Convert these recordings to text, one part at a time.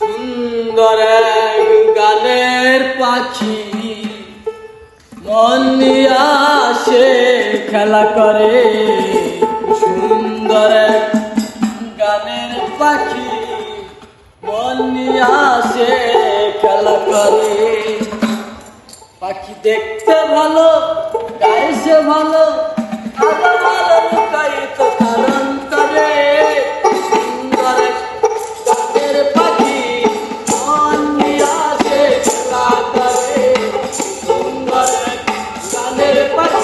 সুন্দর গানের পাখি। মন আসে খেলা করে। সুন্দর গানের পাখি। মন আসে খেলা করে। পাখি দেখতে ভালো গাইছে ভালো।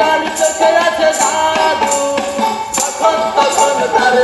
চার চোখে আছে দাদু তখন তখন তার